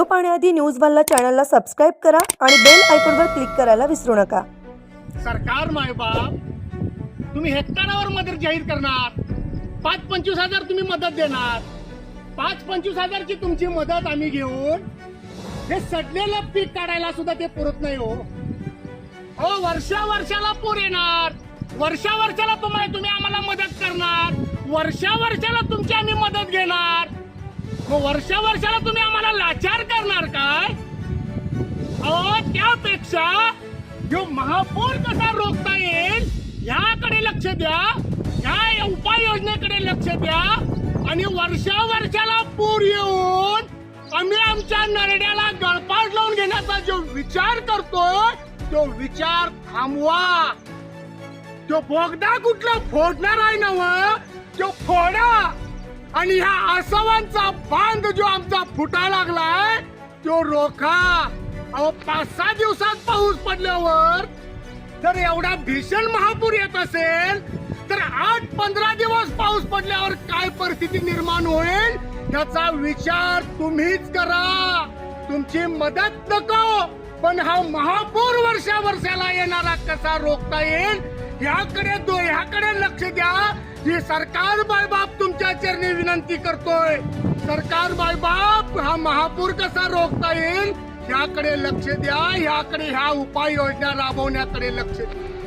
Video पाहण्याआधी news Bhalla चॅनलला subscribe करा आणि बेल आयकॉनवर क्लिक करायला विसरू नका. सरकार मायबाप तुम्ही हेक्टरावर मदत जाहीर करणार. पाच पंचवीस हजार तुम्ही मदत देणार. पाच पंचवीस हजारची तुमची मदत आम्ही घेऊन हे सडलेलं पीक काढायला सुद्धा ते पुरत नाही हो. हो वर्षा वर्षाला पूर येणार. वर्षा वर्षाला तुम्हाला तुम्ही आम्हाला मदत करणार. वर्षा वर्षाला तुमची आम्ही मदत घेणार. मग वर्षा वर्षाला तुम्ही आम्हाला लाचार करणार काय? अहो त्यापेक्षा जो महापूर कसा रोखता येईल? ह्याकडे लक्ष द्या. ह्या उपाययोजनेकडे लक्ष द्या. आणि वर्षा वर्षाला पूर येऊन आम्ही आमच्या नरड्याला गळपाट लावून घेण्याचा जो विचार करतोय तो विचार थांबवा. तो बोगदा कुठला फोडणार आहे ना व, तो फोडा. आणि ह्या आसवांचा बांध जो आमचा फुटा लागलाय तो रोखा. अहो पाच सहा दिवसात पाऊस पडल्यावर जर एवढा भीषण महापूर येत असेल तर आठ पंधरा दिवस पाऊस पडल्यावर काय परिस्थिती निर्माण होईल याचा विचार तुम्हीच करा. तुमची मदत नको पण हा महापूर वर्षा वर्षाला येणारा कसा रोखता येईल ह्याकडे दो ह्याकडे लक्ष द्या. ही सरकार बायबाप तुमच्या चरणी विनंती करतोय. सरकार बायबाप हा महापूर कसा रोखता येईल? ह्याकडे लक्ष द्या ह्याकडे ह्या उपाययोजना राबवण्याकडे लक्ष द्या.